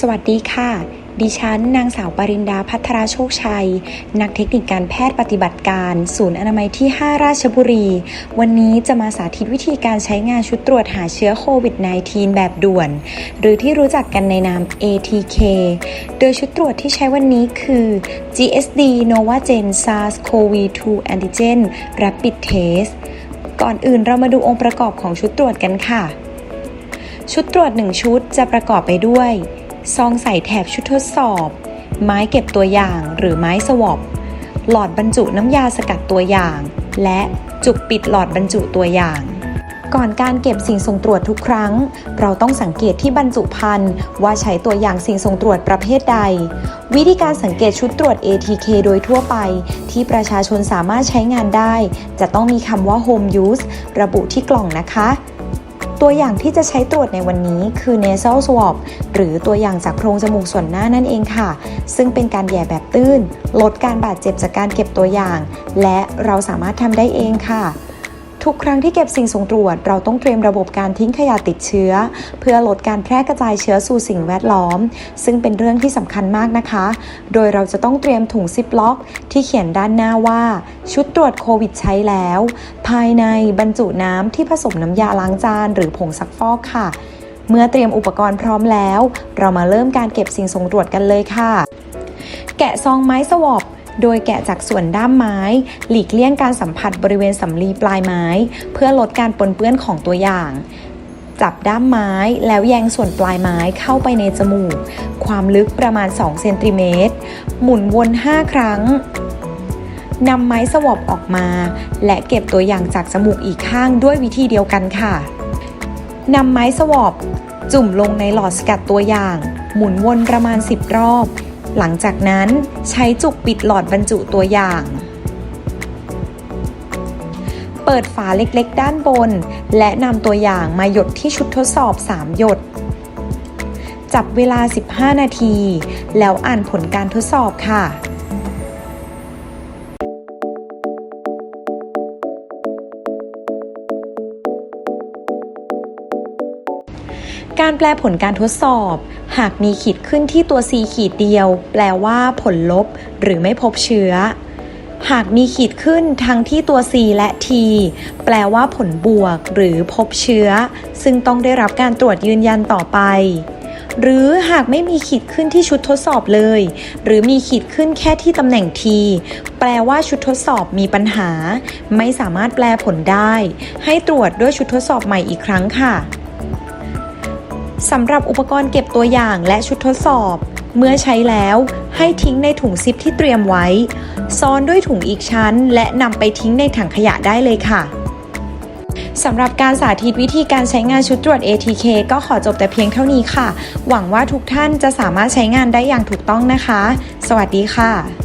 สวัสดีค่ะ ดิฉัน นางสาวปรินดาพัทราโชคชัย นักเทคนิคการแพทย์ปฏิบัติการ ศูนย์อนามัยที่ 5 ราชบุรี วันนี้จะมาสาธิตวิธีการใช้งานชุดตรวจหาเชื้อโควิด -19 แบบด่วน หรือที่รู้จักกันในนาม ATK โดยชุดตรวจที่ใช้วันนี้คือ GSD Novagen SARS-CoV-2 Antigen Rapid Test ก่อนอื่นเรามาดูองค์ประกอบของชุดตรวจกันค่ะชุดตรวจ 1 ชุดจะประกอบไปด้วย ซองใส่แถบชุดทดสอบ ไม้เก็บตัวอย่างหรือไม้สวอปหลอดบรรจุน้ำยาสกัดตัวอย่าง และจุกปิดหลอดบรรจุตัวอย่าง ก่อนการเก็บสิ่งส่งตรวจทุกครั้ง เราต้องสังเกตที่บรรจุภัณฑ์ว่าใช้ตัวอย่างสิ่งส่งตรวจประเภทใด วิธีการสังเกตชุดตรวจ ATK โดยทั่วไป ที่ประชาชนสามารถใช้งานได้ จะต้องมีคำว่า home use ระบุที่กล่องนะคะ ตัวอย่างที่จะใช้ตรวจในวันนี้คือ nasal swab หรือตัวอย่างจากโพรงจมูกส่วนหน้านั่นเองค่ะ ซึ่งเป็นการแย่แบบตื้น ลดการบาดเจ็บจากการเก็บตัวอย่าง และเราสามารถทำได้เองค่ะ ทุกครั้งที่เก็บสิ่งส่งตรวจ เราต้องเตรียมระบบการทิ้งขยะติดเชื้อ เพื่อลดการแพร่กระจายเชื้อสู่สิ่งแวดล้อม ซึ่งเป็นเรื่องที่สำคัญมากนะคะ โดยเราจะต้องเตรียมถุงซิปล็อก ที่เขียนด้านหน้าว่า ชุดตรวจโควิดใช้แล้ว ภายในบรรจุน้ำที่ผสมน้ำยาล้างจาน หรือผงซักฟอกค่ะ เมื่อเตรียมอุปกรณ์พร้อมแล้ว เรามาเริ่มการเก็บสิ่งส่งตรวจกันเลยค่ะ แกะซองไม้สวอป โดยแกะจากส่วนด้ามไม้ หลีกเลี่ยงการสัมผัสบริเวณสำลีปลายไม้ เพื่อลดการปนเปื้อนของตัวอย่างจับด้ามไม้แล้วแยงส่วนปลายไม้เข้าไปในจมูก ความลึกประมาณ 2 เซนติเมตร หมุนวน 5 ครั้ง นำไม้สวอปออกมา และเก็บตัวอย่างจากจมูกอีกข้างด้วยวิธีเดียวกันค่ะ นำไม้สวอปจุ่มลงในหลอดสกัดตัวอย่าง หมุนวนประมาณ 10 รอบ หลังจากนั้นใช้จุกปิดหลอดบรรจุตัวอย่าง เปิดฝาเล็กๆ ด้านบน และนำตัวอย่างมาหยดที่ชุดทดสอบ 3 หยด จับเวลา 15 นาที แล้วอ่านผลการทดสอบค่ะ การแปลผลการทดสอบ หากมีขีดขึ้นที่ตัว C ขีดเดียว แปลว่าผลลบ หรือไม่พบเชื้อ หากมีขีดขึ้นทั้งที่ตัว C และ T แปลว่าผลบวก หรือพบเชื้อ ซึ่งต้องได้รับการตรวจยืนยันต่อไป หรือหากไม่มีขีดขึ้นที่ชุดทดสอบเลย หรือมีขีดขึ้นแค่ที่ตำแหน่ง T แปลว่าชุดทดสอบมีปัญหา ไม่สามารถแปลผลได้ ให้ตรวจด้วยชุดทดสอบใหม่อีกครั้งค่ะ สำหรับอุปกรณ์เก็บตัวอย่างและชุดทดสอบ เมื่อใช้แล้วให้ทิ้งในถุงซิปที่เตรียมไว้ ซ้อนด้วยถุงอีกชั้น และนำไปทิ้งในถังขยะได้เลยค่ะสำหรับการสาธิตวิธีการใช้งานชุดตรวจ ATK ก็ขอจบแต่เพียงเท่านี้ค่ะ หวังว่าทุกท่านจะสามารถใช้งานได้อย่างถูกต้องนะคะ สวัสดีค่ะ